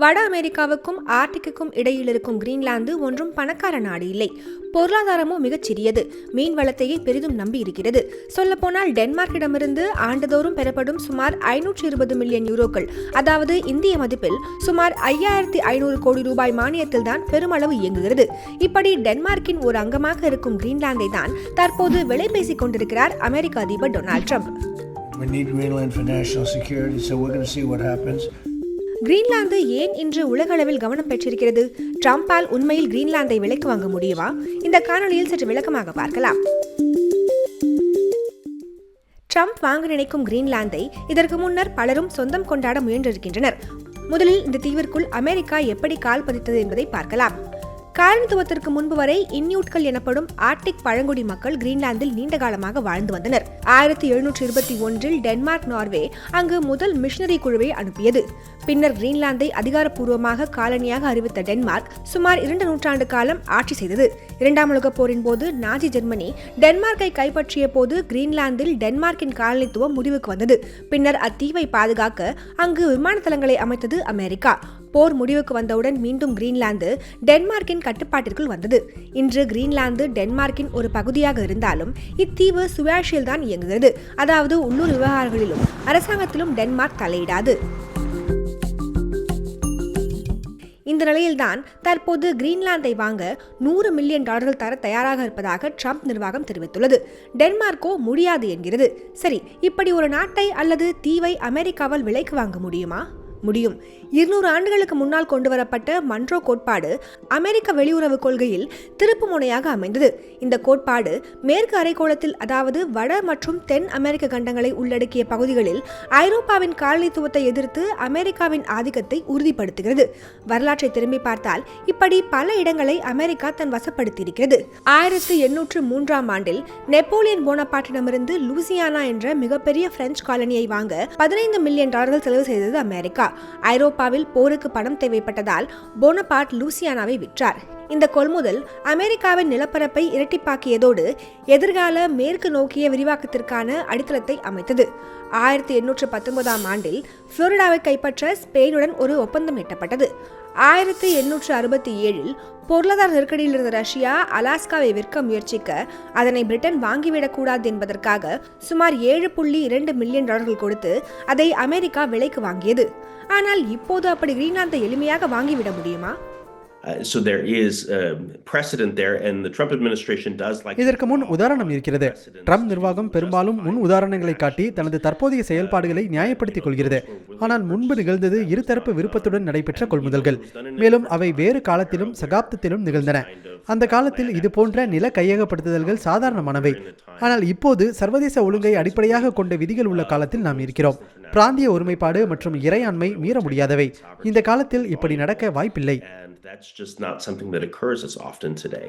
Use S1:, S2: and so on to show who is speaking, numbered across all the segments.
S1: வட அமெரிக்காவுக்கும் ஆர்டிக்குக்கும் இடையில் இருக்கும் கிரீன்லாந்து ஒன்றும் பணக்கார நாடு இல்லை. பொருளாதாரமும் மிகச் சிறியது. மீன் வளத்தையே பெரிதும் நம்பி இருக்கிறது சொல்லப்போனால் டென்மார்க்கிடமிருந்து ஆண்டுதோறும் பெறப்படும் சுமார் ஐநூற்றி இருபது மில்லியன் யூரோக்கள் அதாவது இந்திய மதிப்பில் சுமார் ஐயாயிரத்தி ஐநூறு கோடி ரூபாய் மானியத்தில் தான் பெருமளவு இயங்குகிறது. இப்படி டென்மார்க்கின் ஒரு அங்கமாக இருக்கும் கிரீன்லாந்தை தான் தற்போது விலை பேசிக் கொண்டிருக்கிறார் அமெரிக்க அதிபர் Donald Trump.
S2: We need Greenland for national security, so we're going to see what happens.
S1: Greenland ஏன் இன்று உலகளவில் கவனம் பெற்றிருக்கிறது? ட்ரம்பால் உண்மையில் கிரீன்லாந்தை விலைக்கு வாங்க முடியுமா? இந்த காணொளியில் சற்று விளக்கமாக பார்க்கலாம். ட்ரம்ப் வாங்க நினைக்கும் கிரீன்லாந்தை இதற்கு முன்னர் பலரும் சொந்தம் கொண்டாட முயன்றிருக்கின்றனர். முதலில் இந்த தீவிற்குள் அமெரிக்கா எப்படி கால் பதித்தது என்பதை பார்க்கலாம். காலனித்துவத்திற்கு முன்பு வரை இன்யூட்கள் எனப்படும் ஆர்டிக் பழங்குடி மக்கள் கிரீன்லாந்தில் நீண்ட காலமாக வாழ்ந்து வந்தனர். ஆயிரத்தி எழுநூற்றி இருபத்தி ஒன்றில் டென்மார்க் நார்வே அங்கு முதல் மிஷனரி குழுவை அனுப்பியது. பின்னர் கிரீன்லாந்தை அதிகாரப்பூர்வமாக காலனியாக அறிவித்த டென்மார்க் சுமார் இரண்டு நூற்றாண்டு காலம் ஆட்சி செய்தது. இரண்டாம் உலகப் போரின் போது நாஜி ஜெர்மனி டென்மார்க்கை கைப்பற்றிய போது கிரீன்லாந்தில் டென்மார்க்கின் காலனித்துவம் முடிவுக்கு வந்தது. பின்னர் அத்தீவை பாதுகாக்க அங்கு விமான தளங்களை அமைத்தது அமெரிக்கா. போர் முடிவுக்கு வந்தவுடன் மீண்டும் கிரீன்லாந்து டென்மார்க்கின் கட்டுப்பாட்டிற்குள் வந்தது. இன்று கிரீன்லாந்து டென்மார்க்கின் ஒரு பகுதியாக இருந்தாலும் இத்தீவு சுயாட்சியில் தான் இயங்குகிறது. அதாவது உள்ளூர் விவகாரங்களிலும் அரசாங்கத்திலும் டென்மார்க் தலையிடாது. இந்த நிலையில்தான் தற்போது கிரீன்லாந்தை வாங்க நூறு மில்லியன் டாலர்கள் தர தயாராக இருப்பதாக ட்ரம்ப் நிர்வாகம் தெரிவித்துள்ளது. டென்மார்க்கோ முடியாது என்கிறது. சரி இப்படி ஒரு நாட்டை அல்லது தீவை அமெரிக்காவால் விலைக்கு வாங்க முடியுமா? முடியும். இருநூறு ஆண்டுகளுக்கு முன்னால் கொண்டு வரப்பட்ட மன்றோ கோட்பாடு அமெரிக்க வெளியுறவு கொள்கையில் திருப்பு முனையாக அமைந்தது. இந்த கோட்பாடு மேற்கு அரைக்கோளத்தில் அதாவது வட மற்றும் தென் அமெரிக்க கண்டங்களை உள்ளடக்கிய பகுதிகளில் ஐரோப்பாவின் காலனித்துவத்தை எதிர்த்து அமெரிக்காவின் ஆதிக்கத்தை உறுதிப்படுத்துகிறது. வரலாற்றை திரும்பி பார்த்தால் இப்படி பல இடங்களை அமெரிக்கா தன் வசப்படுத்தியிருக்கிறது. ஆயிரத்தி எண்ணூற்று மூன்றாம் ஆண்டில் நெப்போலியன் போனபாட்டிடமிருந்து லூசியானா என்ற மிகப்பெரிய பிரெஞ்சு காலனியை வாங்க பதினைந்து மில்லியன் டாலர்கள் செலவு செய்தது அமெரிக்கா. ஐரோப்பாவில் போருக்கு பணம் தேவைப்பட்டதால் போனபார்ட் லூசியானாவை விற்றார். இந்த கொள்முதல் அமெரிக்காவின் நிலப்பரப்பை இரட்டிப்பாக்கியதோடு எதிர்கால மேற்கு நோக்கிய விரிவாக்கத்திற்கான அடித்தளத்தை அமைத்தது. ஆயிரத்தி எண்ணூற்று பத்தொன்பதாம் ஆண்டில் புளோரிடாவை கைப்பற்ற ஸ்பெயினுடன் ஒரு ஒப்பந்தம் எட்டப்பட்டது. ஆயிரத்தி எண்ணூற்று அறுபத்தி ஏழில் பொருளாதார நெருக்கடியில் இருந்த ரஷ்யா அலாஸ்காவை விற்க முயற்சிக்க அதனை பிரிட்டன் வாங்கிவிடக்கூடாது என்பதற்காக சுமார் ஏழு புள்ளி இரண்டு மில்லியன் டாலர்கள் கொடுத்து அதை அமெரிக்கா விலைக்கு வாங்கியது. ஆனால் இப்போது அப்படி கிரீன்லாந்தை எளிமையாக வாங்கிவிட முடியுமா?
S3: So there is um, precedent there, and the Trump administration does like.
S4: இதற்கு முன் உதாரணம் இருக்கிறது. ட்ரம்ப் நிர்வாகம் பெரும்பாலும் முன் உதாரணங்களை காட்டி தனது தற்போதைய செயல்பாடுகளை நியாயப்படுத்திக் கொள்கிறது. ஆனால் முன்பு நிகழ்ந்தது இருதரப்பு விருப்பத்துடன் நடைபெற்ற கொள்முதல்கள். மேலும் அவை வேறு காலத்திலும் சகாப்தத்திலும் நிகழ்ந்தன. அந்த காலத்தில் இது போன்ற நில கையகப்படுத்துதல்கள் சாதாரணமானவை. ஆனால் இப்போது சர்வதேச ஒழுங்கை அடிப்படையாக கொண்ட விதிகள் உள்ள காலத்தில் நாம் இருக்கிறோம். பிராந்திய ஒருமைப்பாடு மற்றும் இறையாண்மை மீற முடியாதவை. இந்த காலத்தில் இப்படி நடக்க வாய்ப்பில்லை.
S3: And that's just not something that occurs as often today.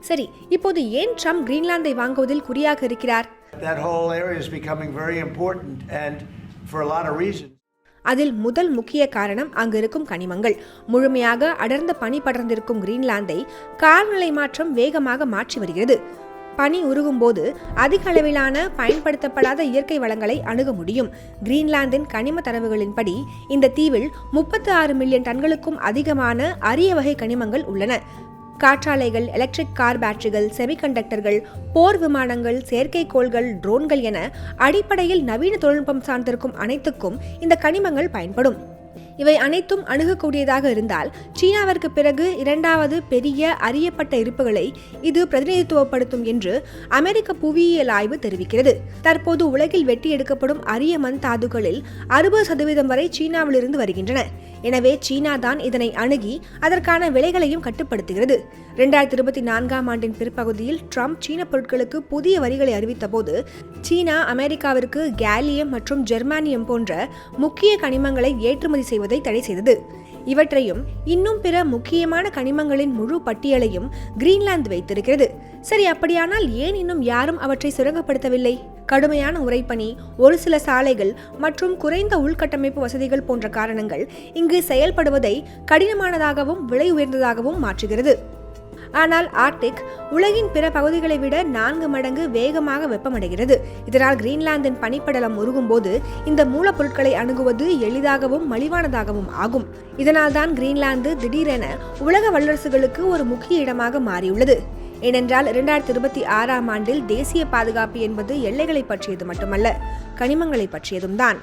S1: சரி இப்போது ஏன் ட்ரம்ப் கிரீன்லாந்தை வாங்குவதில் குறியாக இருக்கிறார்
S2: That whole area is becoming very important, and for a lot of reasons.
S1: அதில் முதல் முக்கிய காரணம் அங்கு இருக்கும் கனிமங்கள் முழுமையாக அடர்ந்த பனி படர்ந்திருக்கும் கிரீன்லாந்தை காலநிலை மாற்றம் வேகமாக மாற்றி வருகிறது பனி உருகும் போது அதிக அளவிலான பயன்படுத்தப்படாத இயற்கை வளங்களை அணுக முடியும். கிரீன்லாந்தின் கனிம தரவுகளின்படி இந்த தீவில் முப்பத்தி ஆறு மில்லியன் டன்களுக்கும் அதிகமான அரிய வகை கனிமங்கள் உள்ளன. காற்றாலைகள் எலக்ட்ரிக் கார் பேட்டரிகள் செமிகண்டக்டர்கள் போர் விமானங்கள் செயற்கைக்கோள்கள் ட்ரோன்கள் என அடிப்படையில் நவீன தொழில்நுட்பம் சார்ந்திருக்கும் அனைத்துக்கும் இந்த கனிமங்கள் பயன்படும். இவை அனைத்தும் அணுகக்கூடியதாக இருந்தால் சீனாவிற்கு பிறகு இரண்டாவது பெரிய அறியப்பட்ட இருப்புகளை இது பிரதிநிதித்துவப்படுத்தும் என்று அமெரிக்க புவியியல் ஆய்வு தெரிவிக்கிறது. தற்போது உலகில் வெட்டி எடுக்கப்படும் அரிய மண் தாதுகளில் அறுபது சதவீதம் வரை சீனாவிலிருந்து வருகின்றன. எனவே சீனா தான் இதனை அணுகி அதற்கான விலைகளையும் கட்டுப்படுத்துகிறது. இரண்டாயிரத்தி இருபத்தி நான்காம் ஆண்டின் பிற்பகுதியில் ட்ரம்ப் சீன பொருட்களுக்கு புதிய வரிகளை அறிவித்தபோது சீனா அமெரிக்காவிற்கு கேலியம் மற்றும் ஜெர்மானியம் போன்ற முக்கிய கனிமங்களை ஏற்றுமதி செய்வது தடை செய்தது. இவற்றையும் இன்னும் பிற முக்கியமான கனிமங்களின் முழு பட்டியலையும் கிரீன்லாந்து வைத்திருக்கிறது. சரி அப்படியானால் ஏன் இன்னும் யாரும் அவற்றை சுரங்கப்படுத்தவில்லை? கடுமையான உறைபனி ஒரு சில சாலைகள் மற்றும் குறைந்த உள்கட்டமைப்பு வசதிகள் போன்ற காரணங்கள் இங்கு செயல்படுவதை கடினமானதாகவும் விலை உயர்ந்ததாகவும் மாற்றுகிறது. ஆனால் ஆர்டிக் உலகின் பிற பகுதிகளை விட நான்கு மடங்கு வேகமாக வெப்பமடைகிறது. இதனால் கிரீன்லாந்தின் பனிப்படலம் உருகும்போது இந்த மூலப்பொருட்களை அணுகுவது எளிதாகவும் மலிவானதாகவும் ஆகும். இதனால்தான் கிரீன்லாந்து திடீரென உலக வல்லரசுகளுக்கு ஒரு முக்கிய இடமாக மாறியுள்ளது. ஏனென்றால் இரண்டாயிரத்தி இருபத்தி ஆறாம் ஆண்டில் தேசிய பாதுகாப்பு என்பது எல்லைகளை பற்றியது மட்டுமல்ல கனிமங்களை பற்றியதும் தான்